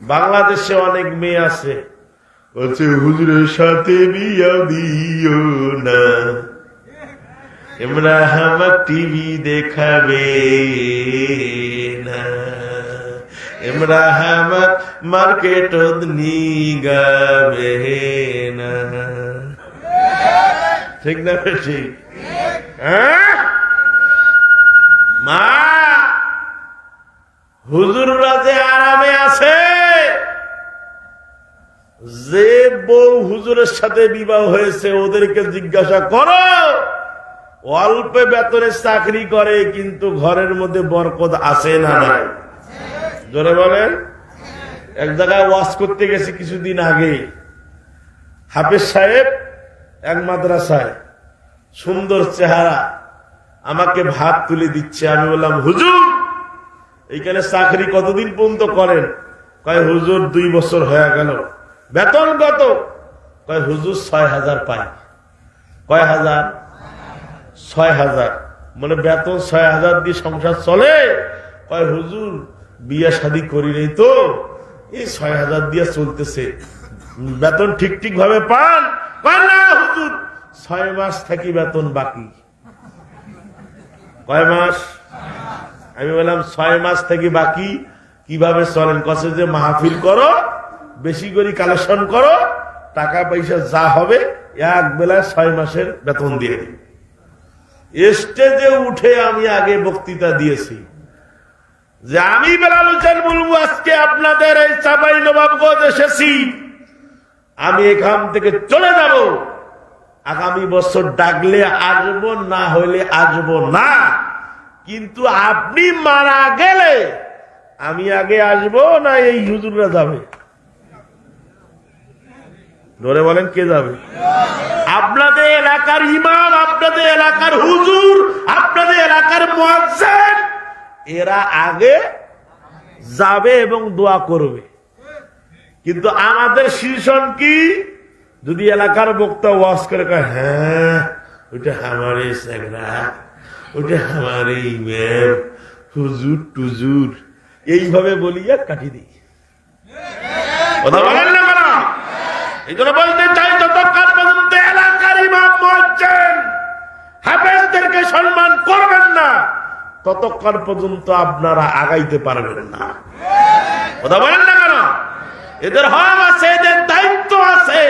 বাংলাদেশে অনেক মেয়ে আছে। বলছে হুজুরের সাথে বিয়া দিও না। এমরা আমার টিভি দেখাবে না। এমরা আমার মার্কেট নিগাবে না। ঠিক না ঠিক হ্যাঁ? মা হুজুররা যে আরামে আছে যে বউ হুজুরের সাথে বিবাহ হয়েছে, ওদেরকে জিজ্ঞাসা করো। অল্পে বেতনে চাকরি করে, কিন্তু ঘরের মধ্যে বরকত আছে না নাই? জোরে বলেন। এক জায়গায় ওয়াশ করতে গেছি কিছুদিন আগে। হাফেজ সাহেব, এক মাদ্রাসায়, সুন্দর চেহারা, আমাকে ভাত তুলে দিচ্ছে। আমি বললাম, হুজুর, এইখানে চাকরি কতদিন পর্যন্ত করেন? কয়, হুজুর, দুই বছর হয়ে গেল। বেতন কত কয়, হুজুর, ছয় হাজার পাই। কয়, হাজার? ছয় হাজার। মানে বেতন ছয় হাজার দিয়ে সংসার চলে। কয়, হুজুর, বিয়ে শাদী করি নেই তো? এই ছয় হাজার দিয়ে চলতেছে। বেতন ঠিক ঠিক ভাবে পান না, হুজুর, ছয় মাস থাকি বেতন বাকি। কয় মাস? আমি বললাম, ছয় মাস থেকে বাকি, কীভাবে চলেন? কছে যে মাহফিল করো বেশি করে কালেকশন করো, টাকা পয়সা যা হবে, এক বেলায় ছয় মাসের বেতন দিয়ে দিই স্টেজে উঠে আমি আগে বক্তৃতা দিয়েছি যে আমি বেলাল হোসেন বলব, আজকে আপনাদের এই চাপাই নবাবগঞ্জ এসেছি। আমি এখান থেকে চলে যাব। আগামী বছর ডাকলে আসব, না হইলে আসব না। কিন্তু আপনি মারা গেলে আমি আগে আসব, না এই হুজুররা যাবে? ধরে বলেন, কে যাবে? আপনাদের এলাকার ইমাম, আপনাদের এলাকার হুজুর, আপনাদের এলাকার এরা আগে যাবে এবং দোয়া করবে। কিন্তু আমাদের শীর্ষণ কি? যদি এলাকার বক্তা ওয়াজ করে হ্যাঁ ওইটা আমারে সেগরা আমারে ইমাম, হুজুর টুজুর। এইভাবে বলিয়া কাটি দিই। কথা বলেন এই জন্য বলতে চাই পর্যন্ত এলাকার ইমাম হাফেজদেরকে সম্মান করবেন না, ততক্ষণ পর্যন্ত আপনারা আগাইতে পারবেন না। কথা বলেন না কেন? এদের হক আছে, এদের দায়িত্ব আছে।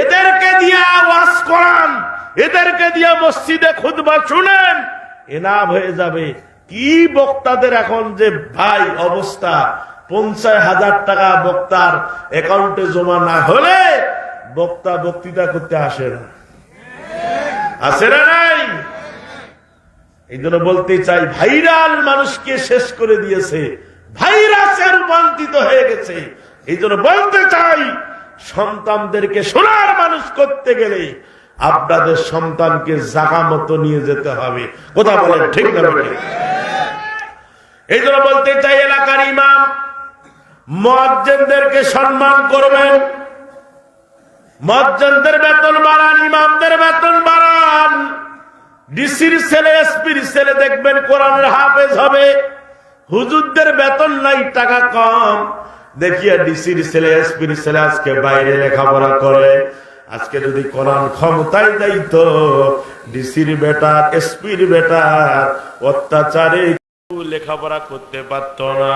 এদেরকে দিয়ে আওয়াজ করান, এদেরকে দিয়ে মসজিদে খুদবা শুনেন এনাম হয়ে যাবে। কি বক্তাদের এখন যে ভাই অবস্থা পঞ্চাশ হাজার টাকা বক্তার অ্যাকাউন্টে জমা না হলে বক্তা বক্তৃতা করতে আসে না। আসে না নাই? এই জন্য বলতে চাই, ভাইরাল মানুষকে শেষ করে দিয়েছে। ভাইরাসে রূপান্তরিত হয়ে গেছে। এই জন্য বলতে চাই, সন্তানদেরকে সোনার মানুষ করতে গেলে আপনাদের সন্তানকে জাগা মতো নিয়ে যেতে হবে। কথা বলেন ঠিক না? এই জন্য বলতে চাই, এলাকার ইমাম মজ্জেনদেরকে সম্মান করবেন। মজ্জেনদের বেতন বাড়ান, ইমামদের বেতন বাড়ান। ডিসির ছেলে, এসপির ছেলে দেখবেন কোরআনের হাফেজ হবে। হুজুরদের বেতন নাই, টাকা কম। দেখিয়া ডিসির ছেলে, এসপির ছেলে আজকে বাইরে লেখাপড়া করে। আজকে যদি কোরআন ক্ষমতায় যাইতো, ডিসির বেটার এসপির বেটার অত্যাচারে লেখাপড়া করতে পারত না।